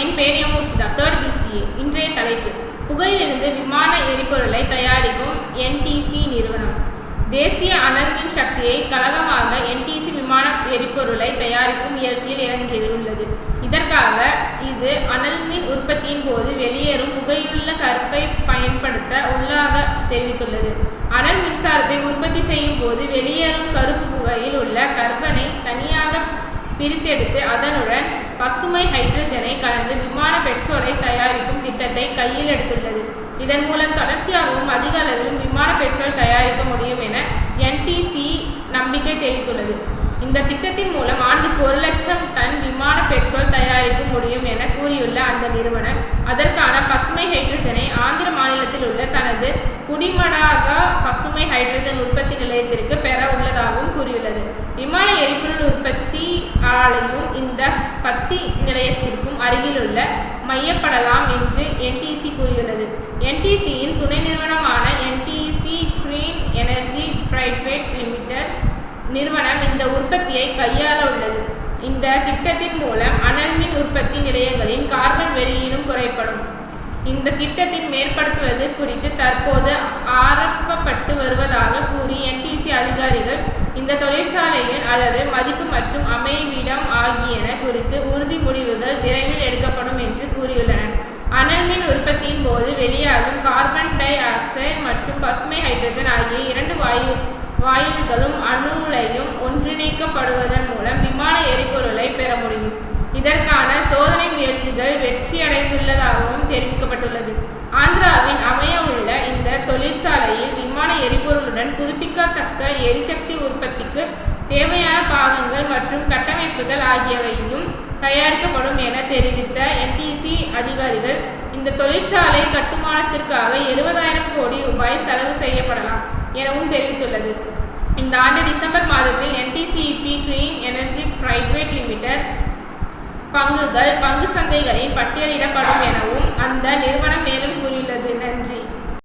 என் பேர் M Murshida third BCA இன்றைய தலைப்பு. புகையிலிருந்து விமான எரிபொருளை தயாரிக்கும் என்டிசி நிறுவனம். தேசிய அனல் மின் சக்தியை கழகமாக என்டிசி விமான எரிபொருளை தயாரிக்கும் முயற்சியில் இறங்கியுள்ளது. இதற்காக இது அனல் மின் உற்பத்தியின் போது வெளியேறும் புகையுள்ள கருப்பை பயன்படுத்த உள்ளாக தெரிவித்துள்ளது. அனல் மின்சாரத்தை உற்பத்தி செய்யும் போது வெளியேறும் கருப்பு புகையில் உள்ள கர்பனை தனியாக பிரித்தெடுத்து அதனுடன் பசுமை ஹைட்ரஜனை கலந்து விமான பெட்ரோலை தயாரிக்கும் திட்டத்தை கையில் எடுத்துள்ளது இதன் மூலம் தொடர்ச்சியாகவும் அதிக அளவிலும் விமான பெட்ரோல் தயாரிக்க முடியும் என என்டிசி நம்பிக்கை தெரிவித்துள்ளது. இந்த திட்டத்தின் மூலம் ஆண்டுக்கு ஒரு லட்சம் டன் விமான பெட்ரோல் தயாரிக்க முடியும் என கூறியுள்ள அந்த நிறுவனம் அதற்கான பசுமை ஹைட்ரஜனை ஆந்திர மாநிலத்தில் உள்ள தனது குடிமடாக பசுமை ஹைட்ரஜன் உற்பத்தி நிலையத்திற்கு பெற உள்ளதாகவும் கூறியுள்ளது. விமான எரிபொருள் சாலையும் இந்த பத்தி நிலையத்திற்கும் அருகிலுள்ள மையப்படலாம் என்று என்டிசி கூறியுள்ளது. என்டிசியின் துணை நிறுவனமான NTC green energy private limited நிறுவனம் இந்த உற்பத்தியை கையாள உள்ளது. இந்த திட்டத்தின் மூலம் அனல் மின் உற்பத்தி நிலையங்களின் கார்பன் வெளியீடும் குறைப்படும் இந்த திட்டத்தின் மேற்படுத்துவது குறித்து தற்போது ஆரம்பப்பட்டு வருவதாக கூறி என் இந்த தொழிற்சாலையின் அளவு மதிப்பு மற்றும் அமைவிடம் ஆகியன குறித்து உறுதி முடிவுகள் விரைவில் எடுக்கப்படும் என்று கூறியுள்ளன. அனல் மின் உற்பத்தியின் போது வெளியாகும் கார்பன் டை ஆக்சைடு மற்றும் பசுமை ஹைட்ரஜன் ஆகிய இரண்டு வாயு வாயில்களும் அணுலையும் ஒன்றிணைக்கப்படுவதன் மூலம் விமான எரிபொருளை பெற முடியும். இதற்கான சோதனை முயற்சிகள் வெற்றியடைந்துள்ளதாகவும் தெரிவிக்கப்பட்டுள்ளது. ஆந்திராவின் அமைய உள்ள இந்த தொழிற்சாலையில் விமான எரிபொருளுடன் புதுப்பிக்கத்தக்க எரிசக்தி உற்பத்தி உற்பத்திக்கு தேவையான பாகங்கள் மற்றும் கட்டமைப்புகள் ஆகியவையும் தயாரிக்கப்படும் என தெரிவித்த என்டிசி அதிகாரிகள் இந்த தொழிற்சாலை கட்டுமானத்திற்காக எழுபதாயிரம் கோடி ரூபாய் செலவு செய்யப்படலாம் எனவும் தெரிவித்துள்ளது. இந்த ஆண்டு டிசம்பர் மாதத்தில் NTPC green energy private limited பங்குகள் பங்கு சந்தைகளில் பட்டியலிடப்படும் எனவும் அந்த நிறுவனம் மேலும்